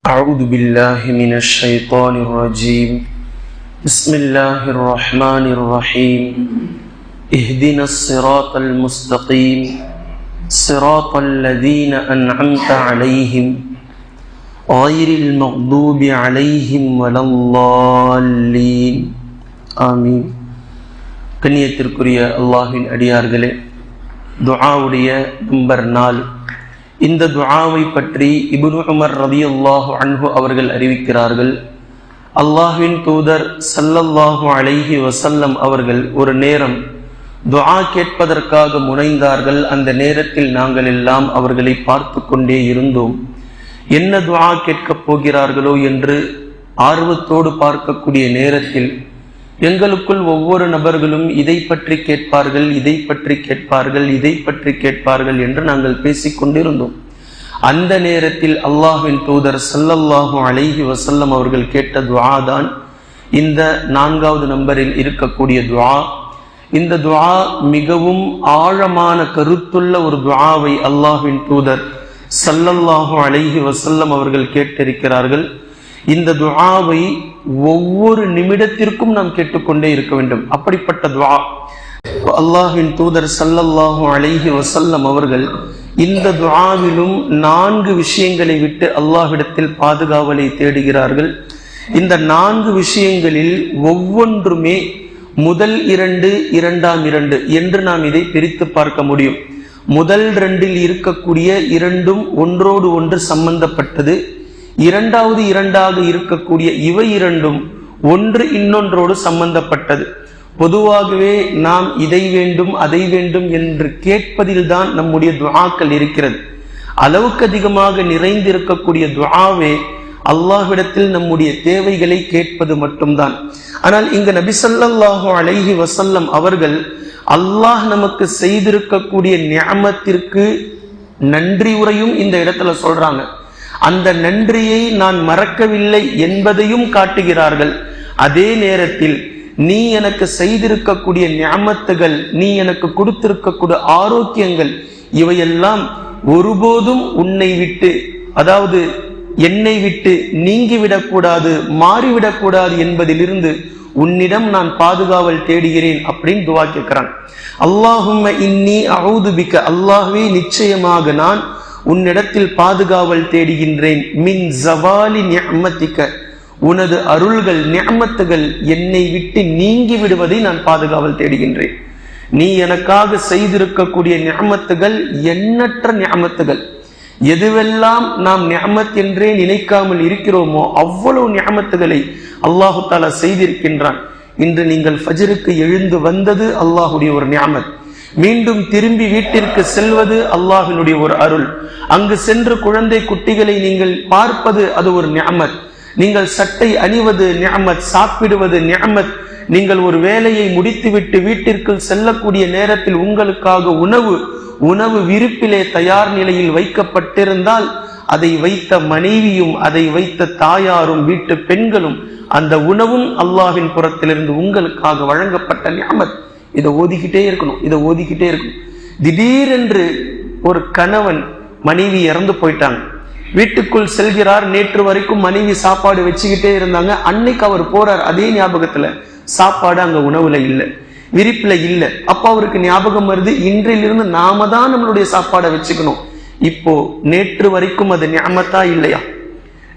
أعوذ بالله من الشيطان الرجيم بسم الله الرحمن الرحيم اهدنا الصراط المستقيم صراط الذين أنعمت عليهم غير المغضوب عليهم ولا الضالين آمين கண்ணியத்திற்குரிய அல்லாஹின் அடியார்களே துஆவுடைய நம்பர் நாலு இந்த துஆவை பற்றி இபுனு உமர் ரதியல்லாஹு அன்ஹு அவர்கள் அறிவிக்கிறார்கள். அல்லாஹின் தூதர் சல்லல்லாஹு அலைஹி வசல்லம் அவர்கள் ஒரு நேரம் துஆ கேட்பதற்காக முனைந்தார்கள். அந்த நேரத்தில் நாங்கள் எல்லாம் அவர்களை பார்த்து கொண்டே இருந்தோம். என்ன துஆ கேட்கப் போகிறார்களோ என்று ஆர்வத்தோடு பார்க்கக்கூடிய நேரத்தில் எங்களுக்குள் ஒவ்வொரு நபர்களும் இதை பற்றி கேட்பார்கள் இதை பற்றி கேட்பார்கள் இதை பற்றி கேட்பார்கள் என்று நாங்கள் பேசிக் கொண்டிருந்தோம். அந்த நேரத்தில் அல்லாஹின் தூதர் சல்லல்லாஹு அலைஹி வசல்லம் அவர்கள் கேட்ட துவா தான் இந்த நான்காவது நம்பரில் இருக்கக்கூடிய துவா இந்த துவா மிகவும் ஆழமான கருத்துள்ள ஒரு துவாவை அல்லாஹ்வின் தூதர் சல்லல்லாஹு அலைஹி வசல்லம் அவர்கள் கேட்டிருக்கிறார்கள். இந்த துவாவை ஒவ்வொரு நிமிடத்திற்கும் நாம் கேட்டுக்கொண்டே இருக்க வேண்டும். அப்படிப்பட்ட துவா. அல்லாஹின் தூதர் சல்லல்லாஹு அலைஹி வசல்லம் அவர்கள் இந்த துவாவிலும் நான்கு விஷயங்களை விட்டு அல்லாஹ்விடத்தில் பாதுகாவலை தேடுகிறார்கள். இந்த நான்கு விஷயங்களில் ஒவ்வொன்றுமே முதல் இரண்டு இரண்டாம் இரண்டு என்று நாம் இதை பிரித்து பார்க்க முடியும். முதல் ரெண்டில் இருக்கக்கூடிய இரண்டும் ஒன்றோடு ஒன்று சம்பந்தப்பட்டது. இரண்டாவது இரண்டாக இருக்கக்கூடிய இவை இரண்டும் ஒன்று இன்னொன்றோடு சம்பந்தப்பட்டது. பொதுவாகவே நாம் இதை வேண்டும் அதை வேண்டும் என்று கேட்பதில்தான் நம்முடைய துவாக்கள் இருக்கிறது. அளவுக்கு அதிகமாக நிறைந்திருக்கக்கூடிய துவாவே அல்லாஹ்விடத்தில் நம்முடைய தேவைகளை கேட்பது மட்டும்தான். ஆனால் இங்கு நபி ஸல்லல்லாஹு அலைஹி வசல்லம் அவர்கள் அல்லாஹ் நமக்கு செய்திருக்கக்கூடிய நியமத்திற்கு நன்றி உரையும் இந்த இடத்துல சொல்றாங்க. அந்த நன்றியை நான் மறக்கவில்லை என்பதையும் காட்டுகிறார்கள். அதே நேரத்தில் நீ எனக்கு செய்திருக்கக்கூடிய ஞாமத்துகள் நீ எனக்கு கொடுத்திருக்கக்கூடிய ஆரோக்கியங்கள் இவையெல்லாம் ஒருபோதும் உன்னை விட்டு அதாவது என்னை விட்டு நீங்கிவிடக்கூடாது மாறிவிடக்கூடாது என்பதிலிருந்து உன்னிடம் நான் பாதுகாவல் தேடுகிறேன் அப்படின்னு துவா கேட்கிறான். அல்லாஹும் இன்னி அவுது பிக்க நிச்சயமாக நான் உன்னிடத்தில் பாதுகாவல் தேடுகின்றேன். மின் ஜவாலி நியமத்திக்க. உனது அருள்கள் நியமத்துகள் என்னை விட்டு நீங்கி விடுவதை நான் பாதுகாவல் தேடுகின்றேன். நீ எனக்காக செய்திருக்கக்கூடிய நியமத்துகள் எண்ணற்ற நியமத்துகள். எதுவெல்லாம் நாம் நியமத் என்றே நினைக்காமல் இருக்கிறோமோ அவ்வளவு நியமத்துகளை அல்லாஹு தாலா செய்திருக்கின்றான். இன்று நீங்கள் ஃபஜருக்கு எழுந்து வந்தது அல்லாஹுடைய ஒரு நியமத். மீண்டும் திரும்பி வீட்டிற்கு செல்வது அல்லாஹினுடைய ஒரு அருள். அங்கு சென்று குழந்தை குட்டிகளை நீங்கள் பார்ப்பது அது ஒரு நியமத் நீங்கள் சட்டை அணிவது நியமத் சாப்பிடுவது நியமத் நீங்கள் ஒரு வேலையை முடித்துவிட்டு வீட்டிற்குள் செல்லக்கூடிய நேரத்தில் உங்களுக்காக உணவு உணவு விருப்பிலே தயார் நிலையில் வைக்கப்பட்டிருந்தால் அதை வைத்த மனைவியும் அதை வைத்த தாயாரும் வீட்டு பெண்களும் அந்த உணவும் அல்லாஹின் புறத்திலிருந்து உங்களுக்காக வழங்கப்பட்ட நியமத் இதை ஓதிக்கிட்டே இருக்கணும் இதை ஓதிக்கிட்டே இருக்கணும். திடீரென்று ஒரு கணவன் மனைவி இறந்து போயிட்டாங்க. வீட்டுக்குள் செல்கிறார் நேற்று வரைக்கும் மனைவி சாப்பாடு வச்சுக்கிட்டே இருந்தாங்க. அன்னைக்கு அவர் போறார் அதே ஞாபகத்துல சாப்பாடு அங்க உணவுல இல்லை விரிப்புல இல்லை. அப்ப அவருக்கு ஞாபகம் வருது இன்றிலிருந்து நாம தான் நம்மளுடைய சாப்பாடை வச்சுக்கணும். இப்போ நேற்று வரைக்கும் அது ஞாபகத்தா இல்லையா?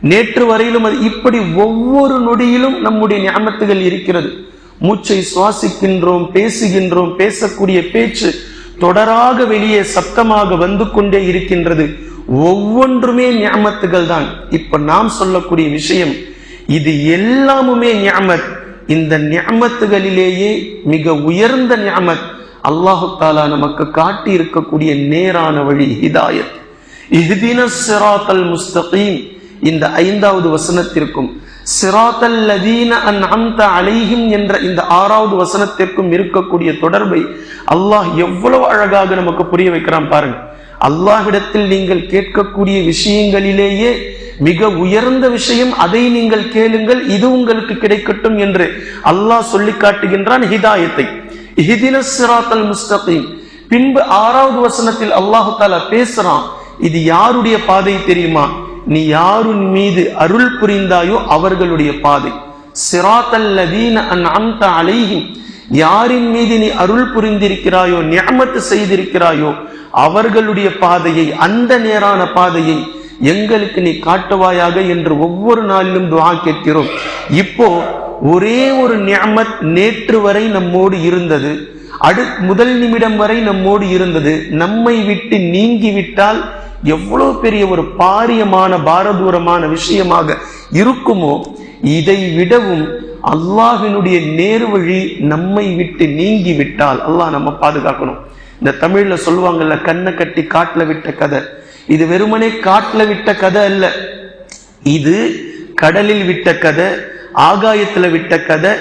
நேற்று வரையிலும் அது இப்படி ஒவ்வொரு நொடியிலும் நம்முடைய ஞாபகத்துகள் இருக்கிறது. மூச்சை சுவாசிக்கின்றோம் பேசுகின்றோம் பேசக்கூடிய பேச்சு தொடராக வெளியே சப்தமாக வந்து கொண்டே இருக்கின்றது. ஒவ்வொன்றுமே ஞாபகத்துகள் தான். இப்ப நாம் சொல்லக்கூடிய விஷயம் இது எல்லாமுமே ஞாபத் இந்த ஞாபத்துகளிலேயே மிக உயர்ந்த ஞாபத் அல்லாஹு தாலா நமக்கு காட்டி இருக்கக்கூடிய நேரான வழி ஹிதாயத். இஹ்தின சிராத்தல் முஸ்தகீம். இந்த ஐந்தாவது வசனத்திற்கும் சிராத்தல் லதீன அன் அம்த அலைஹிம் என்ற இந்த ஆறாவது வசனத்திற்கும் இருக்கக்கூடிய தொடர்பை அல்லாஹ் எவ்வளவு அழகாக நமக்கு புரிய வைக்கிறான் பாருங்க. அல்லாஹ்விடத்தில் நீங்கள் கேட்கக்கூடிய விஷயங்களிலேயே மிக உயர்ந்த விஷயம் அதை நீங்கள் கேளுங்கள் இது உங்களுக்கு கிடைக்கட்டும் என்று அல்லாஹ் சொல்லி காட்டுகின்றான் ஹிதாயத்தை. ஹிதின சிராத்தல் முஸ்தகீம். பின்பு ஆறாவது வசனத்தில் அல்லாஹு தாலா பேசுறான் இது யாருடைய பாதை தெரியுமா? நீ யாருன் மீது அருள் புரிந்தாயோ அவர்களுடைய பாதை. சிராத்தல்லதீன அன்அம்த அலைஹிம். யாரின் மீது நீ அருள் புரிந்திருக்கிறாயோ நியமத்து செய்திருக்கிறாயோ அவர்களுடைய பாதையை அந்த நேரான பாதையை எங்களுக்கு நீ காட்டுவாயாக என்று ஒவ்வொரு நாளிலும் துவா கேட்கிறோம். இப்போ ஒரே ஒரு நியமத் நேற்று வரை நம்மோடு இருந்தது. அடு முதல் நிமிடம் வரை நம்மோடு இருந்தது. நம்மை விட்டு நீங்கி விட்டால் எவ்வளவு பெரிய ஒரு பாரியமான பாரதூரமான விஷயமாக இருக்குமோ இதை விடவும் அல்லாஹினுடைய நேர்வழி நம்மை விட்டு நீங்கி விட்டால் அல்லாஹ் நம்ம பாதுகாக்கணும். இந்த தமிழ்ல சொல்லுவாங்கல்ல கண்ணை கட்டி காட்டுல விட்ட கதை. இது வெறுமனே காட்டுல விட்ட கதை அல்ல. இது கடலில் விட்ட கதை ஆகாயத்துல விட்ட கதை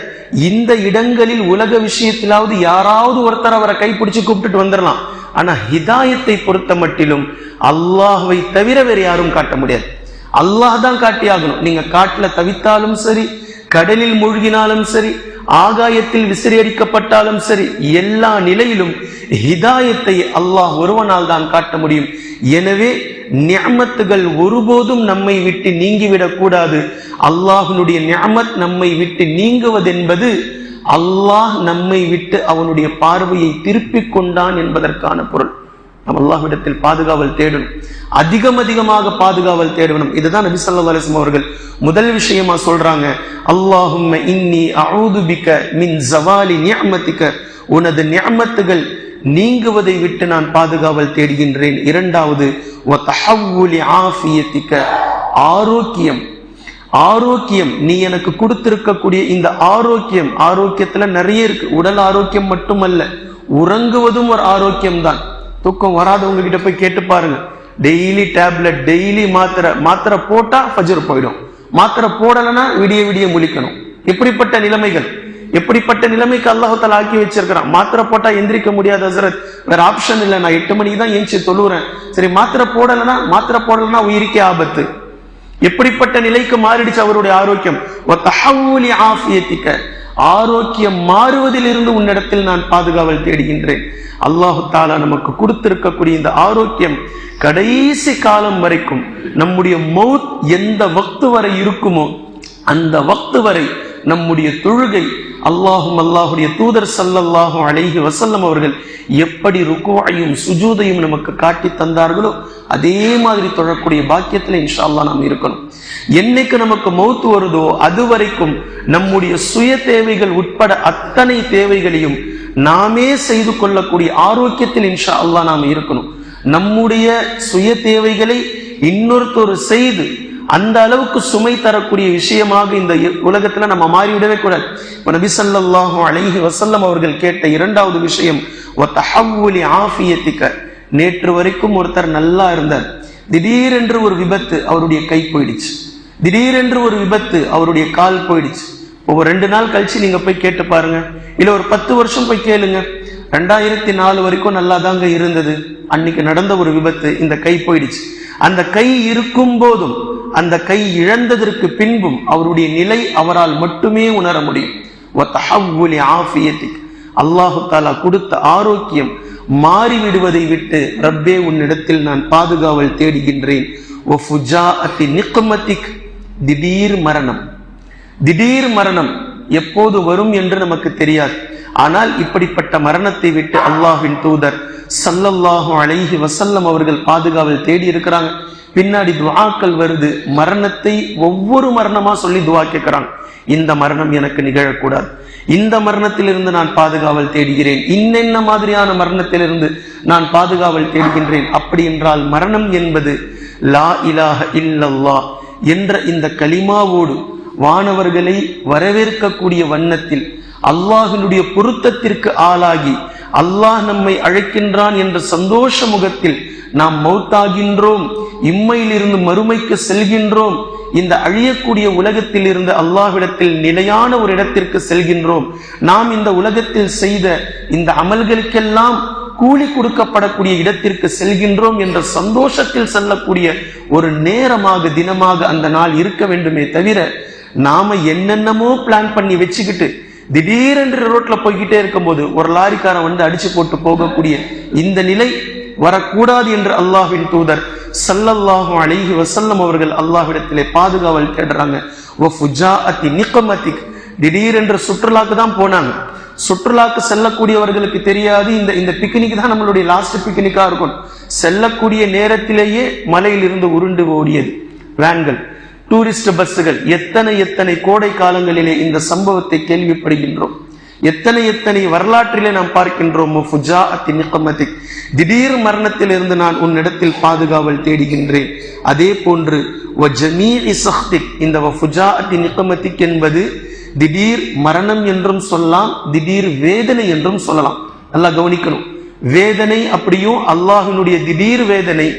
இந்த இடங்களில் உலக விஷயத்திலாவது யாராவது ஒருத்தர் அவரை கைப்பிடிச்சு கூப்பிட்டுட்டு வந்துடலாம். ஆனா ஹிதாயத்தை பொறுத்த மட்டிலும் அல்லாஹுவை தவிர வேற யாரும் காட்ட முடியாது. அல்லாஹ் தான் காட்டியாகணும். நீங்க காட்டுல தவித்தாலும் சரி கடலில் மூழ்கினாலும் சரி ஆகாயத்தில் விசிறியடிக்கப்பட்டாலும் சரி எல்லா நிலையிலும் ஹிதாயத்தை அல்லாஹ் ஒருவனால் தான் காட்ட முடியும். எனவே நியமத்துகள் ஒருபோதும் நம்மை விட்டு நீங்கிவிடக் கூடாது. அல்லாஹினுடைய நியமத் நம்மை விட்டு நீங்குவதென்பது அல்லாஹ் நம்மை விட்டு அவனுடைய பார்வையை திருப்பிக் கொண்டான் என்பதற்கான பொருள். நம்ம அல்லாஹ்விடத்தில் பாதுகாவல் தேடணும். அதிகம் அதிகமாக பாதுகாவல் தேடணும். இதுதான் நபி ஸல்லல்லாஹு அலிஸ்லாம் அவர்கள் முதல் விஷயமா சொல்றாங்க. அல்லாஹும் இன்னி அழுதுபிக்க மின் ஜவாலி நியமத்திக்க. உனது நியமத்துகள் நீங்குவதை விட்டு நான் பாதுகாவல் தேடுகின்றேன். இரண்டாவது ஆஃபியத்திக்க. ஆரோக்கியம் ஆரோக்கியம். நீ எனக்கு கொடுத்திருக்கக்கூடிய இந்த ஆரோக்கியம் ஆரோக்கியத்துல நிறைய இருக்கு. உடல் ஆரோக்கியம் மட்டுமல்ல உறங்குவதும் ஒரு ஆரோக்கியம் தான் தூக்கம் வராதவங்க கிட்ட போய் கேட்டு பாருங்க. டெய்லி டேப்லெட் டெய்லி மாத்திரை மாத்திரை போட்டா ஃபஜர் போயிடும். மாத்திரை போடலைன்னா விடிய விடிய முழிக்கணும். எப்படிப்பட்ட நிலைமைகள்? எப்படிப்பட்ட நிலைமைக்கு அல்லாஹு ஆக்கி வச்சிருக்கிறான்? மாத்திரை போட்டா எந்திரிக்க முடியாத ஹசரத். வேற ஆப்ஷன் இல்லை. நான் எட்டு மணிக்கு தான் ஏஞ்சி தொழுறேன் சரி மாத்திரை போடலைன்னா மாத்திரை போடலைன்னா உயிருக்கே ஆபத்து. எப்படிப்பட்ட நிலைக்கு மாறிடுச்சு அவருடைய ஆரோக்கியம்? ஆரோக்கியம் மாறுவதில் இருந்து உன்னிடத்தில் நான் பாதுகாவல் தேடுகின்றேன். அல்லாஹு தாலா நமக்கு கொடுத்திருக்கக்கூடிய இந்த ஆரோக்கியம் கடைசி காலம் வரைக்கும் நம்முடைய மௌத் எந்த வக்து வரை இருக்குமோ அந்த வக்து வரை நம்முடைய தொழுகை அல்லாஹும் அல்லாஹுடைய தூதர் சல்லல்லாஹும் அழகி வசல்லம் அவர்கள் எப்படி ருக்குவாயும் சுஜூதையும் நமக்கு காட்டி தந்தார்களோ அதே மாதிரி தொழக்கூடிய பாக்கியத்தில் இன்ஷா அல்லாஹ் நாம் இருக்கணும். என்னைக்கு நமக்கு மௌத்து வருதோ அது வரைக்கும் நம்முடைய சுய தேவைகள் உட்பட அத்தனை தேவைகளையும் நாமே செய்து கொள்ளக்கூடிய ஆரோக்கியத்தில் இன்ஷா அல்லா நாம் இருக்கணும். நம்முடைய சுய தேவைகளை இன்னொருத்தர் செய்து அந்த அளவுக்கு சுமை தரக்கூடிய விஷயமாக இந்த உலகத்துல நம்ம மாறிவிடவே கூடாது. இப்ப நபி சல்லாஹு அலஹி வசல்லம் அவர்கள் கேட்ட இரண்டாவது விஷயம் வத்தஹவ்வுலி ஆஃபியத்திக்க நேற்று வரைக்கும் ஒருத்தர் நல்லா இருந்தார். திடீரென்று ஒரு விபத்து அவருடைய கை போயிடுச்சு. திடீரென்று ஒரு விபத்து அவருடைய கால் போயிடுச்சு. ஒரு ரெண்டு நாள் கழிச்சு நீங்க போய் கேட்டு பாருங்க. இல்ல ஒரு பத்து வருஷம் போய் கேளுங்க. ரெண்டாயிரத்தி நாலு வரைக்கும் நல்லா தாங்க இருந்தது. அன்னைக்கு நடந்த ஒரு விபத்து இந்த கை போயிடுச்சு. அந்த கை இருக்கும் போதும் அந்த கை இழந்ததற்கு பின்பும் அவருடைய நிலை அவரால் மட்டுமே உணர முடியும். அல்லாஹு தாலா கொடுத்த ஆரோக்கியம் மாறிவிடுவதை விட்டு ரப்பே உன்னிடத்தில் நான் பாதுகாவல் தேடுகின்றேன். திடீர் மரணம். திடீர் மரணம் எப்போது வரும் என்று நமக்கு தெரியாது. ஆனால் இப்படிப்பட்ட மரணத்தை விட்டு அல்லாஹின் தூதர் சல்லல்லாஹு அலைஹி வசல்லம் அவர்கள் பாதுகாவல் தேடி இருக்கிறாங்க. பின்னாடி துவாக்கள் வருது. மரணத்தை ஒவ்வொரு மரணமா சொல்லி துவா கேட்கிறான் இந்த மரணம் எனக்கு நிகழக்கூடாது. இந்த மரணத்திலிருந்து நான் பாதுகாவல் தேடுகிறேன். இன்னென்ன மாதிரியான மரணத்திலிருந்து நான் பாதுகாவல் தேடுகின்றேன்? அப்படி என்றால் மரணம் என்பது லா இலாஹ இல்லல்லா என்ற இந்த கலிமாவோடு வானவர்களை வரவேற்கக்கூடிய வண்ணத்தில் அல்லாஹினுடைய பொருத்தத்திற்கு ஆளாகி அல்லாஹ் நம்மை அழைக்கின்றான் என்ற சந்தோஷ முகத்தில் நாம் மௌத்தாகின்றோம். இம்மையிலிருந்து மறுமைக்கு செல்கின்றோம். இந்த அழியக்கூடிய உலகத்தில் இருந்து அல்லாஹ்விடத்தில் நிலையான ஒரு இடத்திற்கு செல்கின்றோம். நாம் இந்த உலகத்தில் செய்த இந்த அமல்களுக்கெல்லாம் கூலி கொடுக்கப்படக்கூடிய இடத்திற்கு செல்கின்றோம் என்ற சந்தோஷத்தில் செல்லக்கூடிய ஒரு நேரமாக தினமாக அந்த நாள் இருக்க வேண்டுமே தவிர நாம என்னென்னமோ பிளான் பண்ணி வச்சுக்கிட்டு திடீரென்று ரோட்ல போய்கிட்டே இருக்கும்போது ஒரு லாரிக்காரன் வந்து அடிச்சு போட்டு போகக்கூடிய இந்த நிலை வரக்கூடாது என்று அல்லாஹின் தூதர் சல்லல்லாஹு அழகி வசல்லம் அவர்கள் அல்லாஹ்விடத்திலே பாதுகாவல் தேடுறாங்க. வ திடீரென்று சுற்றுலாக்கு தான் போனாங்க. சுற்றுலாக்கு செல்லக்கூடியவர்களுக்கு தெரியாது. இந்த இந்த பிக்னிக் தான் நம்மளுடைய லாஸ்ட் பிக்னிக்கா இருக்கும். செல்லக்கூடிய நேரத்திலேயே மலையில் இருந்து உருண்டு ஓடியது. வேன்கள். டூரிஸ்ட் பஸ்ஸுகள் எத்தனை எத்தனை கோடை காலங்களிலே இந்த சம்பவத்தை கேள்விப்படுகின்றோம். எத்தனை எத்தனை வரலாற்றிலே நாம் பார்க்கின்றோம் ஃபுஜா அத்தி நிக்கமத்திக் திடீர் மரணத்திலிருந்து நான் உன்னிடத்தில் பாதுகாவல் தேடுகின்றேன். அதே போன்று வ இந்த வ ஃபுஜா அத்தி நிக்கமத்திக் என்பது திடீர் மரணம் என்றும் சொல்லலாம் திடீர் வேதனை என்றும் சொல்லலாம். நல்லா கவனிக்கணும். வேதனை அப்படியும் அல்லாஹினுடைய திடீர் வேதனை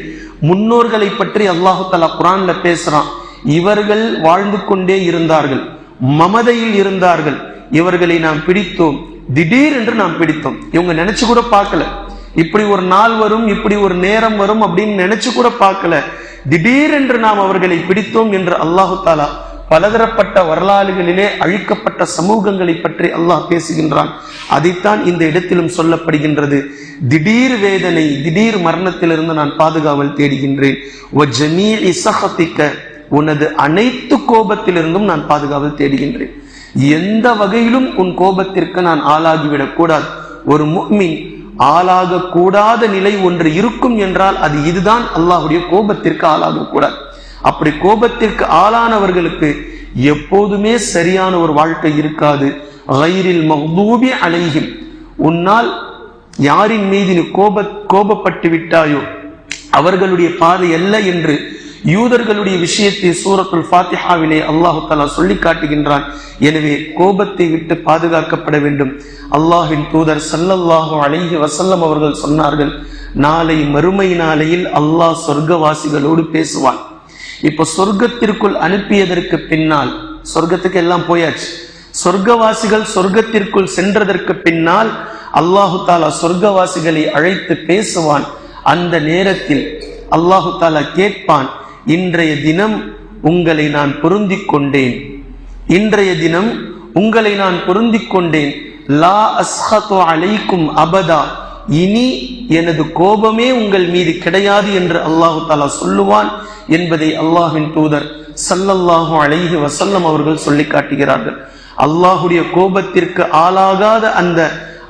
முன்னோர்களை பற்றி அல்லாஹு தலா குரான்ல பேசுறான். இவர்கள் வாழ்ந்து கொண்டே இருந்தார்கள். மமதையில் இருந்தார்கள். இவர்களை நாம் பிடித்தோம். திடீர் என்று நாம் பிடித்தோம். இவங்க நினைச்சு கூட பார்க்கல. இப்படி ஒரு நாள் வரும் இப்படி ஒரு நேரம் வரும் அப்படின்னு நினைச்சு கூட பார்க்கல. திடீர் என்று நாம் அவர்களை பிடித்தோம் என்று அல்லாஹு தாலா பலதரப்பட்ட வரலாறுகளிலே அழிக்கப்பட்ட சமூகங்களை பற்றி அல்லாஹ் பேசுகின்றான். அதைத்தான் இந்த இடத்திலும் சொல்லப்படுகின்றது. திடீர் வேதனை திடீர் மரணத்திலிருந்து நான் பாதுகாவல் தேடுகின்றேன். உனது அனைத்து கோபத்திலிருந்தும் நான் பாதுகாவல் தேடுகின்றேன். எந்த வகையிலும் உன் கோபத்திற்கு நான் ஆளாகிவிடக் கூடாது. ஒரு முக்மின் ஆளாக கூடாத நிலை ஒன்று இருக்கும் என்றால் அது இதுதான் அல்லாஹுடைய கோபத்திற்கு ஆளாக கூடாது அப்படி கோபத்திற்கு ஆளானவர்களுக்கு எப்போதுமே சரியான ஒரு வாழ்க்கை இருக்காது. வயிறில் மஹ்தூபி அலைஹிம். உன்னால் யாரின் மீது நீ கோப கோபப்பட்டு விட்டாயோ அவர்களுடைய பாதை அல்ல என்று யூதர்களுடைய விஷயத்தை சூரத்துல் ஃபாத்திஹாவிலே அல்லாஹு தாலா சொல்லி காட்டுகின்றான். எனவே கோபத்தை விட்டு பாதுகாக்கப்பட வேண்டும். அல்லாஹின் தூதர் சல்லல்லாஹு அலைஹி வசல்லம் அவர்கள் சொன்னார்கள் நாளை மறுமை நாளையில் அல்லாஹ் சொர்க்கவாசிகளோடு பேசுவான். இப்ப சொர்க்கத்திற்குள் அனுப்பியதற்கு பின்னால் சொர்க்கத்துக்கு எல்லாம் போயாச்சு. சொர்க்கவாசிகள் சொர்க்கத்திற்குள் சென்றதற்கு பின்னால் அல்லாஹு தாலா சொர்க்கவாசிகளை அழைத்து பேசுவான். அந்த நேரத்தில் அல்லாஹு தாலா கேட்பான் இன்றைய தினம் உங்களை நான் பொருந்திக் கொண்டேன். இன்றைய தினம் உங்களை நான் பொருந்திக் கொண்டேன். லா அஸ்ஹது அலைக்கும் அபதா. இனி எனது கோபமே உங்கள் மீது கிடையாது என்று அல்லாஹு தாலா சொல்லுவான் என்பதை அல்லாஹின் தூதர் சல்லல்லாஹு அலைஹி வசல்லம் அவர்கள் சொல்லி காட்டுகிறார்கள். அல்லாஹுடைய கோபத்திற்கு ஆளாகாத அந்த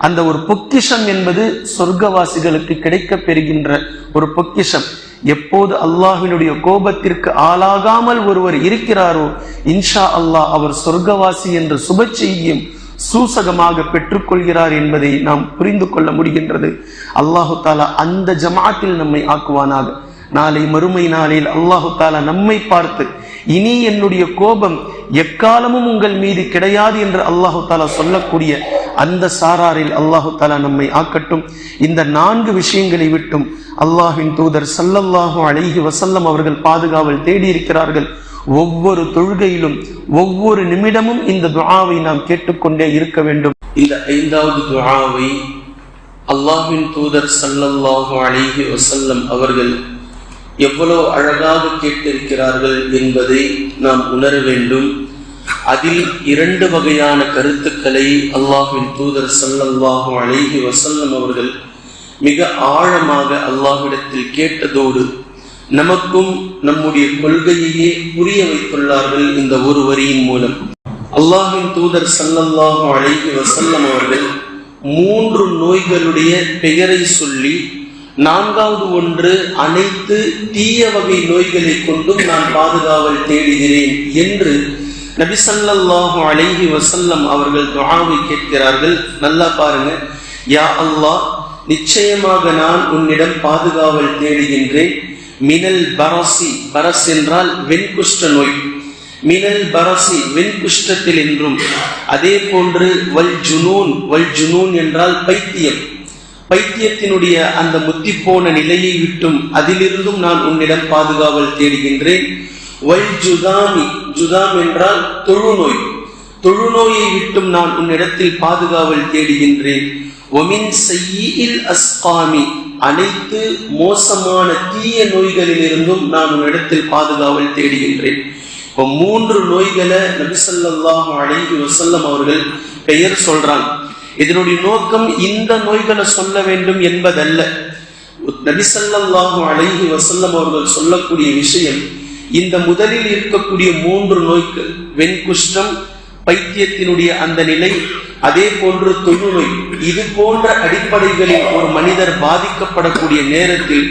அந்த ஒரு பொக்கிஷம் என்பது சொர்க்கவாசிகளுக்கு கிடைக்க பெறுகின்ற ஒரு பொக்கிஷம். எப்போது அல்லாஹினுடைய கோபத்திற்கு ஆளாகாமல் ஒருவர் இருக்கிறாரோ இன்ஷா அல்லாஹ் அவர் சொர்க்கவாசி என்ற சுப செய்தியும் சூசகமாக பெற்றுக்கொள்கிறார் என்பதை நாம் புரிந்து கொள்ள முடிகின்றது. அல்லாஹு தாலா அந்த ஜமாத்தில் நம்மை ஆக்குவானாக. நாளை மறுமை நாளில் அல்லாஹு தாலா நம்மை பார்த்து இனி என்னுடைய கோபம் எக்காலமும் உங்கள் மீது கிடையாது என்று அல்லாஹு தாலா சொல்லக்கூடிய அந்த சாராரில் அல்லாஹு தாலா நம்மை ஆக்கட்டும். இந்த நான்கு விஷயங்களை விட்டும் அல்லாஹின் தூதர் சல்லல்லாஹு அழகி வசல்லம் அவர்கள் பாதுகாவல் தேடி இருக்கிறார்கள் ஒவ்வொரு தொழுகையிலும் ஒவ்வொரு நிமிடமும் இந்த துஆவை நாம் கேட்டுக்கொண்டே இருக்க வேண்டும். இந்த ஐந்தாவது துஆவை அல்லாஹின் தூதர் சல்லல்லாஹு அழகி வசல்லம் அவர்கள் எவ்வளவு அழகாக கேட்டிருக்கிறார்கள் என்பதை நாம் உணர வேண்டும். அதில் இரண்டு வகையான கருத்துக்களை அல்லாஹின் தூதர் ஸல்லல்லாஹு அழகி வசல்லம் அவர்கள் மிக ஆழமாக அல்லாஹிடத்தில் கேட்டதோடு நமக்கும் நம்முடைய கொள்கையையே புரிய வைத்துள்ளார்கள் இந்த ஒரு வரியின் மூலம். அல்லாஹின் தூதர் ஸல்லல்லாஹு அழகி வசல்லம் அவர்கள் மூன்று நோய்களுடைய பெயரை சொல்லி நான்காவது ஒன்று அனைத்து தீய வகை நோய்களை கொண்டும் நான் பாதுகாவல் தேடுகிறேன் என்று நபி ஸல்லல்லாஹு அலைஹி வசல்லம் அவர்கள் துவாவை கேட்கிறார்கள். நல்லா பாருங்க. யா அல்லாஹ் நிச்சயமாக நான் உன்னிடம் பாதுகாவல் தேடுகின்றேன். மினல் பரசி பரஸ் என்றால் வெண்குஷ்ட நோய். மினல் பரசி வெண்குஷ்டத்தில் என்றும். அதே போன்று வல் ஜுனூன் வல் ஜுனூன் என்றால் பைத்தியம். பைத்தியத்தினுடைய அந்த முத்திப்போன நிலையை விட்டும் அதிலிருந்தும் நான் உன்னிடம் பாதுகாவல் தேடுகின்றேன். வல் ஜுதாமி ஜுதாம் என்றால் தொழுநோய். தொழுநோயை விட்டும் நான் உன்னிடத்தில் பாதுகாவல் தேடுகின்றேன். ஒமின் செய்யில் அஸ்காமி அனைத்து மோசமான தீய நோய்களிலிருந்தும் நான் உன்னிடத்தில் பாதுகாவல் தேடுகின்றேன். இப்போ மூன்று நோய்களை நபிசல்லாஹு அழகி வசல்லம் அவர்கள் பெயர் சொல்றாங்க. இதனுடைய நோக்கம் இந்த நோய்களை சொல்ல வேண்டும் என்பதல்ல. நபிசல்லாஹு அழகி வசல்லம் அவர்கள் சொல்லக்கூடிய விஷயம் இந்த முதலில் இருக்கக்கூடிய மூன்று நோய்கள் வெண்குஷ்டம் பைத்தியத்தினுடைய அந்த நிலை அதே போன்று தொழுநோய் இது போன்ற அடிப்படைகளில் ஒரு மனிதர் பாதிக்கப்படக்கூடிய நேரத்தில்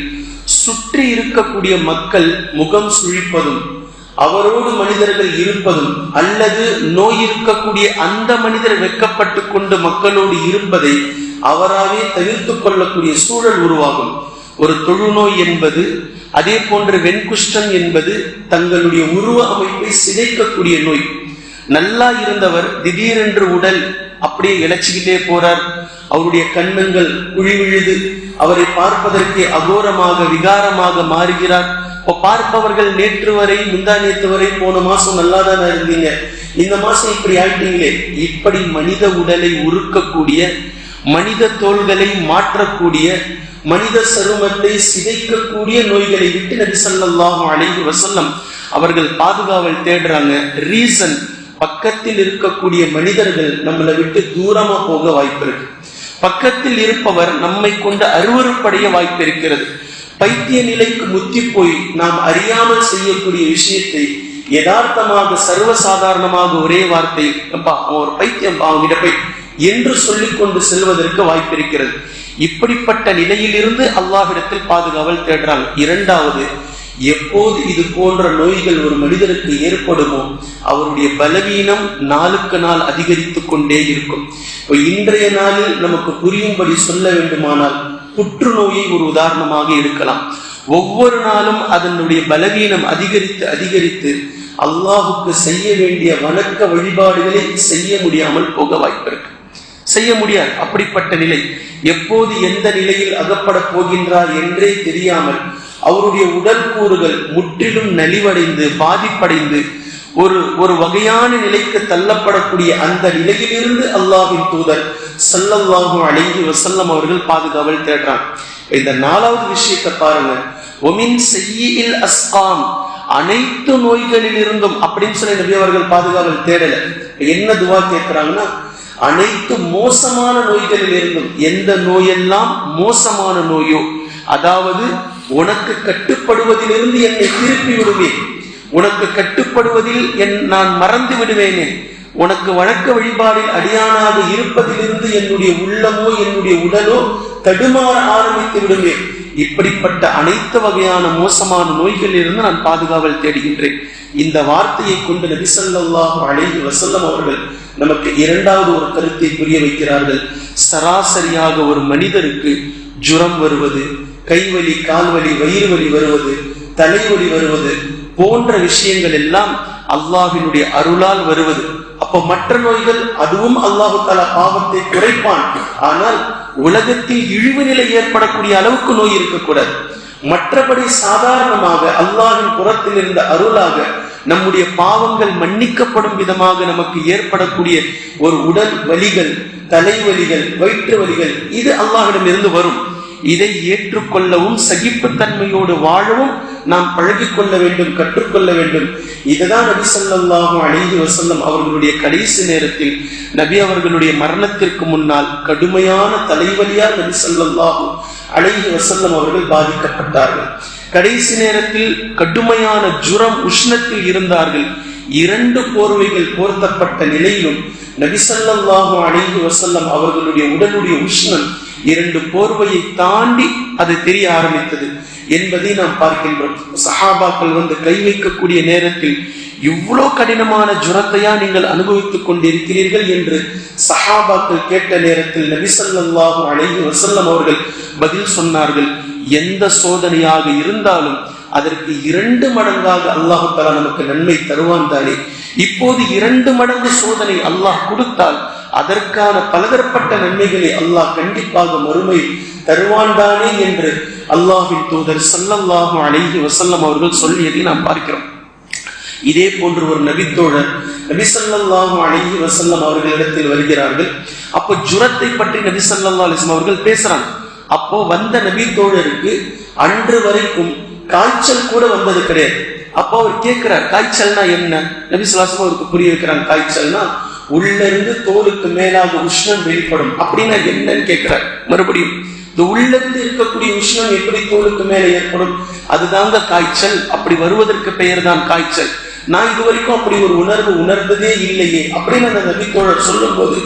சுற்றி இருக்கக்கூடிய மக்கள் முகம் சுழிப்பதும் அவரோடு மனிதர்கள் இருப்பதும் அல்லது நோய் இருக்கக்கூடிய அந்த மனிதர் வெக்கப்பட்டு கொண்டு மக்களோடு இருப்பதை அவராகவே தவிர்த்து கொள்ளக்கூடிய சூழல் உருவாகும். ஒரு தொழுநோய் என்பது அதே போன்ற வெண்குஷ்டம் என்பது தங்களுடைய உருவ அமைப்பை சிதைக்கக்கூடிய நோய். நல்லா இருந்தவர் திடீரென்று உடல் அப்படியே இழைச்சிக்கிட்டே போறார். அவருடைய கண்ணங்கள் குழி விழுது அவரை பார்ப்பதற்கு அகோரமாக விகாரமாக மாறுகிறார். இப்போ பார்ப்பவர்கள் நேற்று வரை முந்தா நேற்று வரை போன மாசம் நல்லா தானே இருந்தீங்க? இந்த மாசம் இப்படி ஆயிட்டீங்களே? இப்படி மனித உடலை உருக்கக்கூடிய மனித தோள்களை மாற்றக்கூடிய மனித சருமத்தை சிதைக்கக்கூடிய நோய்களை விட்டு நபி ஸல்லல்லாஹு அலைஹி அவர்கள் பாதுகாவல் தேடுறாங்க. ரீசன் பக்கத்தில் இருக்கக்கூடிய மனிதர்கள் நம்மளை விட்டு தூரமா போக வாய்ப்பு இருக்கு. பக்கத்தில் இருப்பவர் நம்மை கொண்டு அருவறுப்படைய வாய்ப்பு இருக்கிறது. பைத்திய நிலைக்கு முத்தி போய் நாம் அறியாமல் செய்யக்கூடிய விஷயத்தை யதார்த்தமாக சர்வசாதாரணமாக ஒரே வார்த்தை அப்பா அவன் ஒரு பைத்தியம் அவங்கிட்ட போய் என்று சொல்லிக்கொண்டு செல்வதற்கு வாய்ப்பிருக்கிறது. இப்படிப்பட்ட நிலையிலிருந்து அல்லாஹிடத்தில் பாதுகாவல் தேடுறாங்க. இரண்டாவது எப்போது இது போன்ற நோய்கள் ஒரு மனிதருக்கு ஏற்படுமோ அவருடைய பலவீனம் நாளுக்கு நாள் அதிகரித்து கொண்டே இருக்கும். இன்றைய நாளில் நமக்கு புரியும்படி சொல்ல வேண்டுமானால் புற்றுநோயை ஒரு உதாரணமாக இருக்கலாம் ஒவ்வொரு நாளும் அதனுடைய பலவீனம் அதிகரித்து அதிகரித்து அல்லாஹுக்கு செய்ய வேண்டிய வணக்க வழிபாடுகளை செய்ய முடியாமல் போக வாய்ப்பு இருக்கு. செய்ய முடியாது. அப்படிப்பட்ட நிலை. எப்போது எந்த நிலையில் அகப்பட போகின்றார் என்றே தெரியாமல் அவருடைய உடல் கூறுகள் முற்றிலும் நலிவடைந்து பாதிப்படைந்து ஒரு ஒரு வகையான நிலைக்கு தள்ளப்படக்கூடிய அந்த நிலையிலிருந்து அல்லாஹின் தூதர் சல்லல்லாஹு அழகி வசல்லம் அவர்கள் பாதுகாவல் தேடுறாங்க. இந்த நாலாவது விஷயத்தை பாருங்க. ஒமின் செய்யில் அஸ்காம் அனைத்து நோய்களில் இருந்தும் அப்படின்னு சொல்லி நபி அவர்கள் பாதுகாவல் தேடல. என்ன துவா கேட்கிறாங்கன்னா அனைத்து மோசமான நோய்களில் இருந்தும் எந்த நோயெல்லாம் மோசமான நோயோ அதாவது உனக்கு கட்டுப்படுவதிலிருந்து என்னை திருப்பி விடுவேன். உனக்கு கட்டுப்படுவதில் என் நான் மறந்து விடுவேனே. உனக்கு வழக்க வழிபாடில் அடியானாக இருப்பதிலிருந்து என்னுடைய உள்ளமோ என்னுடைய உடலோ தடுமாற ஆரம்பித்து விடுமே இப்படிப்பட்ட அனைத்து வகையான மோசமான நோய்களிலிருந்து நான் பாதுகாவல் தேடுகின்றேன். இந்த வார்த்தையை கொண்டு நபிசல்லாஹு அலைஹி வசல்லம் அவர்கள் நமக்கு இரண்டாவது ஒரு கருத்தை புரிய வைக்கிறார்கள். சராசரியாக ஒரு மனிதருக்கு ஜுரம் வருவது கைவலி கால்வலி வயிறு வலி வருவது தலைவலி வருவது போன்ற விஷயங்கள் எல்லாம் அல்லாஹினுடைய அருளால் வருவது. அப்ப மற்ற நோய்கள் அதுவும் அல்லாஹு தாலா பாவத்தை குறைப்பான். ஆனால் உலகத்தில் இழிவு நிலை ஏற்படக்கூடிய அளவுக்கு நோய் இருக்கக்கூடாது. மற்றபடி சாதாரணமாக அல்லாஹின் புறத்தில் இருந்த அருளாக நம்முடைய பாவங்கள் மன்னிக்கப்படும் விதமாக நமக்கு ஏற்படக்கூடிய ஒரு உடல் வலிகள் தலைவலிகள் வயிற்று வலிகள் இது அல்லாஹிடம் இருந்து வரும். இதை ஏற்றுக்கொள்ளவும் சகிப்புத்தன்மையோடு வாழவும் நாம் பழகிக்கொள்ள வேண்டும் கற்றுக்கொள்ள வேண்டும். இதுதான் நபி ஸல்லல்லாஹு அலைஹி வசந்தம் அவர்களுடைய கடைசி நேரத்தில் நபி அவர்களுடைய மரணத்திற்கு முன்னால் கடுமையான தலைவலியால் நபி ஸல்லல்லாஹு அழகி வசந்தம் அவர்கள் பாதிக்கப்பட்டார்கள். கடைசி நேரத்தில் கடுமையான ஜுரம் உஷ்ணத்தில் இருந்தார்கள். இரண்டு போர்வைகள் போர்த்தப்பட்ட நிலையிலும் நபிசல்லாஹு அணைந்து வசல்லம் அவர்களுடைய உடலுடைய உஷ்ணம் இரண்டு போர்வையை தாண்டி அது தெரிய ஆரம்பித்தது என்பதை நாம் பார்க்கின்றோம். சஹாபாக்கள் வந்து கை வைக்கக்கூடிய நேரத்தில் இவ்வளோ கடினமான ஜுரத்தையா நீங்கள் அனுபவித்துக் கொண்டிருக்கிறீர்கள் என்று சஹாபாக்கள் கேட்ட நேரத்தில் நபிசல்லாஹு அலைஹி வசல்லம் அவர்கள் பதில் சொன்னார்கள். எந்த சோதனையாக இருந்தாலும் அதற்கு இரண்டு மடங்காக அல்லாஹு தலா நமக்கு நன்மை தருவான் தானே. இப்போது இரண்டு மடங்கு சோதனை அல்லாஹ் கொடுத்தால் அதற்கான பலதரப்பட்ட நன்மைகளை அல்லாஹ் கண்டிப்பாக மறுமை தருவான் தானே என்று அல்லாஹின் தூதர் சல்லல்லாஹு அலைஹி வசல்லம் அவர்கள் சொல்லியதை நாம் பார்க்கிறோம். இதே போன்று ஒரு நபித்தோழர் நபிசல்லாஹு அலைஹி வசல்லம் அவர்களிடத்தில் வருகிறார்கள். அப்போ ஜுரத்தை பற்றி நபிசல்லா அலிஸ்லாம் அவர்கள் பேசுறாங்க. அப்போ வந்த நபி தோழருக்கு அன்று வரைக்கும் காய்ச்சல் கூட வந்தது கிடையாது. அப்போ அவர் கேட்கிறார் காய்ச்சல்னா என்ன? நபி சொல்லாசமா அவருக்கு புரிய வைக்கிறாங்க காய்ச்சல்னா உள்ள இருந்து தோலுக்கு மேலாக உஷ்ணம் வெளிப்படும். அப்படின்னா என்னன்னு கேட்கிறார். மறுபடியும் இந்த உள்ளிருந்து இருக்கக்கூடிய உஷ்ணம் எப்படி தோலுக்கு மேலே ஏற்படும்? அதுதாங்க காய்ச்சல். அப்படி வருவதற்கு பெயர் தான் காய்ச்சல். நான் இது வரைக்கும் அப்படி ஒரு உணர்வு உணர்ந்ததே இல்லையே அப்படின்னு அந்த நபித்தோழர் சொல்லும் போது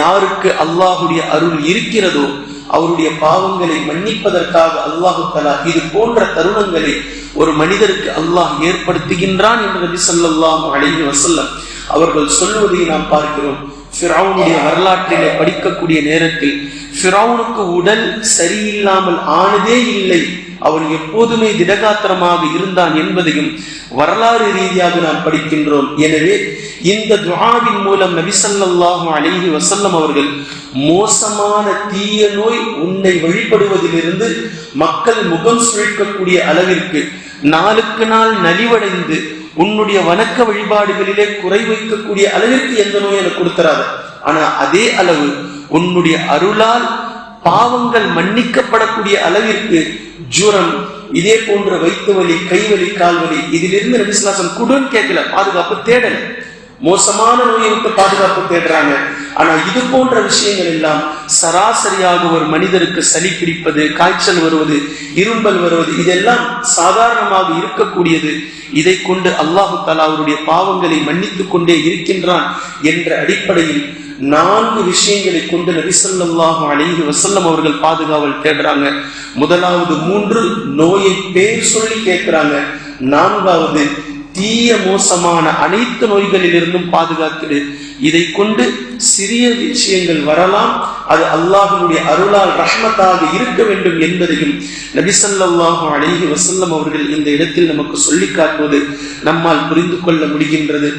யாருக்கு அல்லாஹுடைய அருள் இருக்கிறதோ அவருடைய பாவங்களை மன்னிப்பதற்காக அல்லாஹு தலா இது போன்ற தருணங்களை ஒரு மனிதருக்கு அல்லாஹ் ஏற்படுத்துகின்றான் என்று நபி ஸல்லல்லாஹு அலைஹி வசல்லம் அவர்கள் சொல்வதை நாம் பார்க்கிறோம். ஃபிரௌனுடைய வரலாற்றிலே படிக்கக்கூடிய நேரத்தில் ஃபிரௌனுக்கு உடல் சரியில்லாமல் ஆனதே இல்லை. அவன் எப்போதுமே திடகாத்திரமாக இருந்தான் என்பதையும் வரலாறு ரீதியாக நாம் படிக்கின்றோம். எனவே இந்த துவாவின் மூலம் நபிசல்லாஹு அழகி வசல்லம் அவர்கள் மோசமான தீய நோய் உன்னை வழிபடுவதிலிருந்து மக்கள் முகம் சுழிக்கக்கூடிய அளவிற்கு நாளுக்கு நாள் நலிவடைந்து உன்னுடைய வணக்க வழிபாடுகளிலே குறை வைக்கக்கூடிய அளவிற்கு எந்த நோயும் எனக்கு கொடுத்துறாத ஆனா அதே அளவு உன்னுடைய அருளால் பாவங்கள் மன்னிக்கப்படக்கூடிய அளவிற்கு ஜுரம் இதே போன்ற வைத்து வலி கைவலி கால்வலி இதிலிருந்து நபிசுலாசன் குடுன்னு கேட்கல. பாதுகாப்பு தேடல. மோசமான நோயை விட்டு பாதுகாப்பு தேடுறாங்க. ஆனால் இது போன்ற விஷயங்கள் எல்லாம் சராசரியாக ஒரு மனிதருக்கு சளி பிடிப்பது காய்ச்சல் வருவது இரும்பல் வருவது இதெல்லாம் சாதாரணமாக இருக்கக்கூடியது. இதை கொண்டு அல்லாஹு தாலா அவருடைய பாவங்களை மன்னித்துக் கொண்டே இருக்கின்றான் என்ற அடிப்படையில் நான்கு விஷயங்களை கொண்டு நபிசல்லாஹு அலைஹி வசல்லம் அவர்கள் பாதுகாவல் தேடுறாங்க. முதலாவது மூன்று நோயை பேர் சொல்லி கேட்கிறாங்க. நான்காவது தீய மோசமான அனைத்து நோய்களிலிருந்தும் பாதுகாக்குது இதை கொண்டு சிறிய விஷயங்கள் வரலாம். அது அல்லாஹனுடைய அருளால் ரஹ்மத்தாக இருக்க வேண்டும் என்பதையும் நபிசல்லாஹு அழகி வசல்லம் அவர்கள் இந்த இடத்தில் நமக்கு சொல்லி காட்டுவது நம்மால் புரிந்து கொள்ள முடிகின்றது.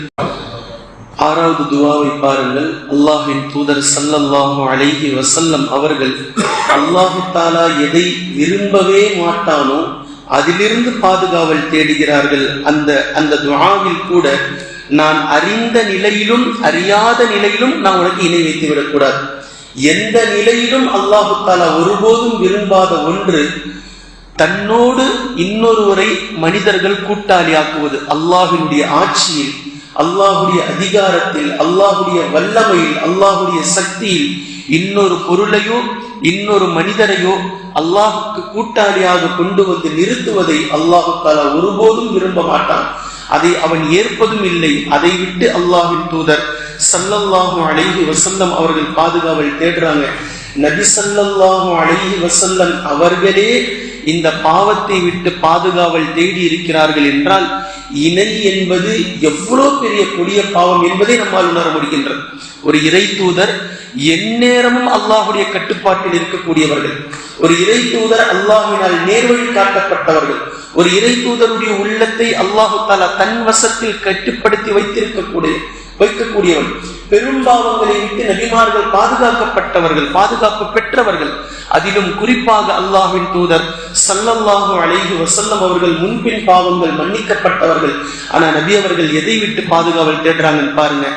ஆறாவது துவாவை பாருங்கள். அல்லாஹின் தூதர் சல்லல்லாஹு அழகி வசல்லம் அவர்கள் அல்லாஹு தாலா எதை விரும்பவே மாட்டானோ அதிலிருந்து பாதுகாவல் தேடுகிறார்கள். அந்த அந்த துவாவில் கூட நான் அறிந்த நிலையிலும் அறியாத நிலையிலும் நான் உனக்கு இணை வைத்து விடக்கூடாது. எந்த நிலையிலும் அல்லாஹு தாலா ஒருபோதும் விரும்பாத ஒன்று தன்னோடு இன்னொருவரை மனிதர்கள் கூட்டாளியாக்குவது. அல்லாஹினுடைய ஆட்சியில் அல்லாஹுடைய அதிகாரத்தில் அல்லாஹுடைய வல்லமையில் அல்லாஹுடைய சக்தியில் இன்னொரு பொருளையோ இன்னொரு மனிதரையோ அல்லாஹுக்கு கூட்டாளியாக கொண்டு வந்து நிறுத்துவதை அல்லாஹு தாலா ஒருபோதும் விரும்ப மாட்டான். அதை அவன் ஏற்பதும் இல்லை. அதை விட்டு அல்லாஹின் தூதர் சல்லல்லாஹு அழகி வசல்லம் அவர்கள் பாதுகாவல் தேடுறாங்க. நபி சல்லல்லாஹு அழகி வசல்லம் அவர்களே இந்த பாவத்தை விட்டு பாதுகாவல் தேடி இருக்கிறார்கள் என்றால் இணை என்பது எவ்வளவு பெரிய கொடிய பாவம் என்பதை நம்மால் உணர முடிகின்றது. ஒரு இறை தூதர் எந்நேரமும் அல்லாஹுடைய கட்டுப்பாட்டில் இருக்கக்கூடியவர்கள். ஒரு இறை தூதர் அல்லாஹினால் நேர்வழி காட்டப்பட்டவர்கள். ஒரு இறை தூதருடைய உள்ளத்தை அல்லாஹு தாலா தன் வசத்தில் கட்டுப்படுத்தி வைத்திருக்கக்கூடிய வைக்கக்கூடியவன். பெரும்பாவங்களை விட்டு நபிமார்கள் பாதுகாக்கப்பட்டவர்கள் பாதுகாப்பு பெற்றவர்கள். அதிலும் குறிப்பாக அல்லாஹின் தூதர் சல்லல்லாஹு அழகி வசல்லம் அவர்கள் முன்பின் பாவங்கள் மன்னிக்கப்பட்டவர்கள். ஆனா நபி அவர்கள் எதை விட்டு பாதுகாவல் தேடுறாங்கன்னு பாருங்க.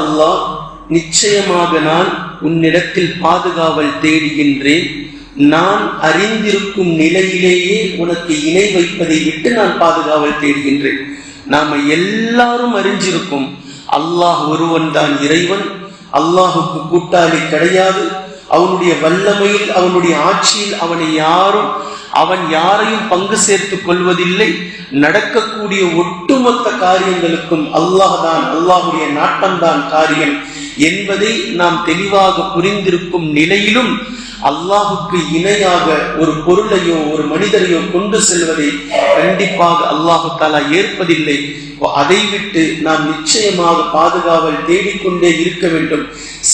அல்லாஹ் நிச்சயமாக நான் உன்னிடத்தில் பாதுகாவல் தேடுகின்றேன். நான் அறிந்திருக்கும் நிலையிலேயே உனக்கு இணை வைப்பதை விட்டு நான் பாதுகாவல் தேடுகின்றேன். நாம எல்லாரும் அறிஞ்சிருக்கும் அல்லாஹ் ஒருவன் தான் இறைவன். அல்லாஹுக்கு கூட்டாளி கிடையாது. அவனுடைய வல்லமையில் அவனுடைய ஆட்சியில் அவனை யாரும் அவன் யாரையும் பங்கு சேர்த்துக் கொள்வதில்லை. நடக்கக்கூடிய ஒட்டுமொத்த காரியங்களுக்கும் அல்லாஹ் தான் அல்லாஹுடைய நாட்டம்தான் காரியம் என்பதை நாம் தெளிவாக புரிந்திருக்கும் நிலையிலும் அல்லாஹுக்கு இணையாக ஒரு பொருளையோ ஒரு மனிதரையோ கொண்டு செல்வதை கண்டிப்பாக அல்லாஹு தாலா ஏற்பதில்லை. அதை விட்டு நாம் நிச்சயமாக பாதுகாவல் தேடிக்கொண்டே இருக்க வேண்டும்.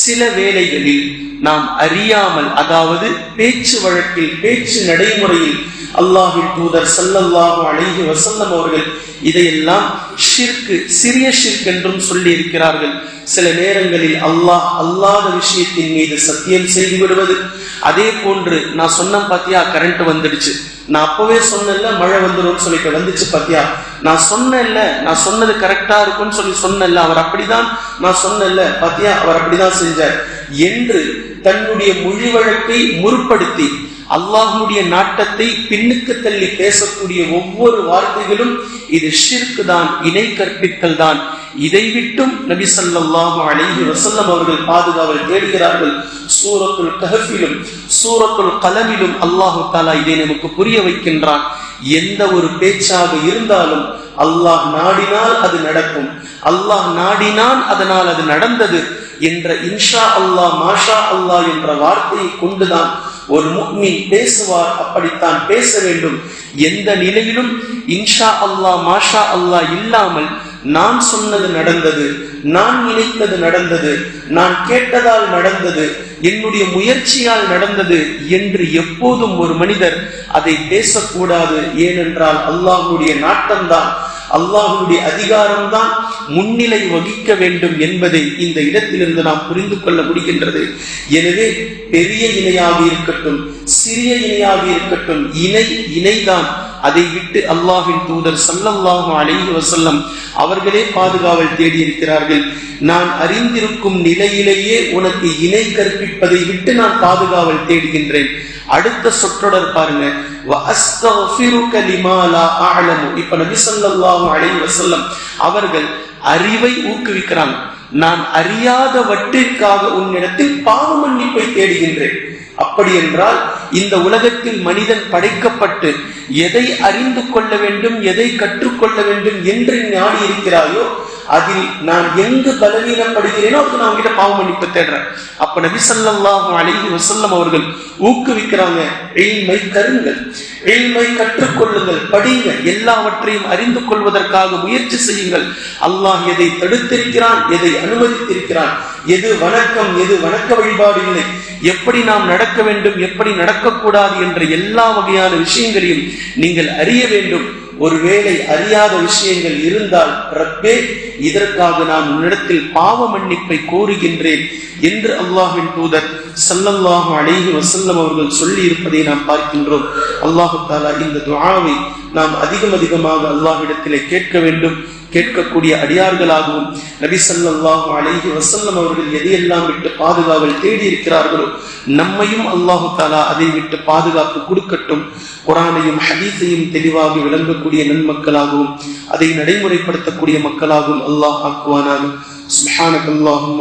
சில வேளைகளில் நாம் அறியாமல் அதாவது பேச்சு வழக்கில் பேச்சு நடைமுறையில் அல்லாஹின் தூதர் சல்லல்லாஹு அழகி வசல்லம் அவர்கள் இதையெல்லாம் ஷிர்கு சிறிய ஷிர்க் என்றும் சொல்லி இருக்கிறார்கள் சில நேரங்களில் அல்லாஹ் அல்லாத விஷயத்தின் மீது சத்தியம் செய்து விடுவது அதே போன்று நான் சொன்ன பாத்தியா கரண்ட் வந்துடுச்சு. நான் அப்பவே சொன்னேன்ல மழை வந்துடும் சொல்லிட்டு வந்துச்சு பாத்தியா. நான் சொன்னேன்ல நான் சொன்னது கரெக்டா இருக்கும்னு சொல்லி சொன்னேன்ல அவர் அப்படிதான் நான் சொன்னேன்ல பாத்தியா அவர் அப்படிதான் செஞ்சார். என்று தன்னுடைய மொழி வழக்கை முற்படுத்தி அல்லாஹுடைய நாட்டத்தை பின்னுக்கு தள்ளி பேசக்கூடிய ஒவ்வொரு வார்த்தைகளும் இது ஷிற்கு தான் இணை கற்பித்தல் தான். இதை விட்டும் நபி சல்லாஹு அலைஹி வசல்லம் அவர்கள் பாதுகாவல் தேடுகிறார்கள். சூரத்துல் கஹஃபிலும் சூரத்துல் கலமிலும் அல்லாஹு தாலா இதை நமக்கு புரிய வைக்கின்றான். எந்த ஒரு பேச்சாக இருந்தாலும் அல்லாஹ் நாடினால் அது நடக்கும். அல்லாஹ் நாடினான் அதனால் அது நடந்தது என்ற இன்ஷா அல்லாஹ் மாஷா அல்லாஹ் என்ற வார்த்தையை கொண்டுதான் ஒரு முக்மின் பேசுவார் அப்படித்தான் பேச வேண்டும். எந்த நிலையிலும் இன்ஷா அல்லாஹ் மாஷா அல்லாஹ் இல்லாமல் நான் சொன்னது நடந்தது நான் நினைத்தது நடந்தது நான் கேட்டதால் நடந்தது என்னுடைய முயற்சியால் நடந்தது என்று எப்போதும் ஒரு மனிதர் அதை பேசக்கூடாது. ஏனென்றால் அல்லாஹுடைய நாட்டம்தான். அல்லாஹுடைய அதிகாரம்தான் முன்னிலை வகிக்க வேண்டும் என்பதை இந்த இடத்திலிருந்து நாம் புரிந்து கொள்ள முடிகின்றது. எனவே பெரிய இணையாக இருக்கட்டும் சிறிய இணையாக இருக்கட்டும் இணை இணைதான் அதை விட்டு அல்லாஹின் தூதர் சல்லல்லாஹு அலைஹி வசல்லம் அவர்களே பாதுகாவல் தேடியிருக்கிறார்கள் நான் அறிந்திருக்கும் நிலையிலேயே உனக்கு இணை கற்பிப்பதை விட்டு நான் பாதுகாவல் தேடுகின்றேன். அடுத்த சொற்றொடர் பாருங்க. இப்ப நபி ஸல்லல்லாஹு அலைஹி வசல்லம் அவர்கள் அறிவை ஊக்குவிக்கிறாங்க. நான் அறியாதவற்றிற்காக உன்னிடத்தில் பாவ மன்னிப்பை தேடுகின்றேன். அப்படி என்றால் இந்த உலகத்தில் மனிதன் படைக்கப்பட்டு எதை அறிந்து கொள்ள வேண்டும் எதை கற்றுக்கொள்ள வேண்டும் என்று ஞானி இருக்கிறாயோ அதில் நான் எங்கு பலவீனப்படுகிறேனோ அதுக்கு நான் உங்ககிட்ட பாவ மன்னிப்பு தேடுறேன். அப்ப நபி ஸல்லல்லாஹு அலைஹி வஸல்லம் அவர்கள் ஊக்குவிக்கிறாங்க எய்மை தருங்கள் எய்மை கற்றுக்கொள்ளுங்கள் படிங்க எல்லாவற்றையும் அறிந்து கொள்வதற்காக முயற்சி செய்யுங்கள். அல்லாஹ் எதை தடுத்திருக்கிறான் எதை அனுமதித்திருக்கிறான் எது வணக்கம் எது வணக்க வழிபாடு இல்லை. எப்படி நாம் நடக்க வேண்டும் எப்படி நடக்கக்கூடாது என்ற எல்லா வகையான விஷயங்களையும் நீங்கள் அறிய வேண்டும். ஒருவேளை அறியாத விஷயங்கள் இருந்தால் ரப்பே இதற்காக நான் உன்னிடத்தில் பாவ மன்னிப்பை கோருகின்றேன் என்று அல்லாஹின் தூதர் சல்லல்லாஹு அழகி வசல்லம் அவர்கள் சொல்லி இருப்பதை நாம் பார்க்கின்றோம். அல்லாஹு தாலா இந்த துவாவை நாம் அதிகம் அதிகமாக அல்லாஹிடத்திலே கேட்க வேண்டும் கேட்கக்கூடிய அடியார்களாகவும் நபி சல்லாஹு அலைஹி வசல்லம் அவர்கள் எதையெல்லாம் விட்டு பாதுகாவல் தேடி இருக்கிறார்களோ நம்மையும் அல்லாஹு தாலா அதை விட்டு பாதுகாப்பு கொடுக்கட்டும். குரானையும் ஹதீஸையும் தெளிவாக விளங்கக்கூடிய நன்மக்களாகவும் அதை நடைமுறைப்படுத்தக்கூடிய மக்களாகவும் அல்லாஹ் ஆக்குவானாலும் சுபஹானக் அல்லாஹும்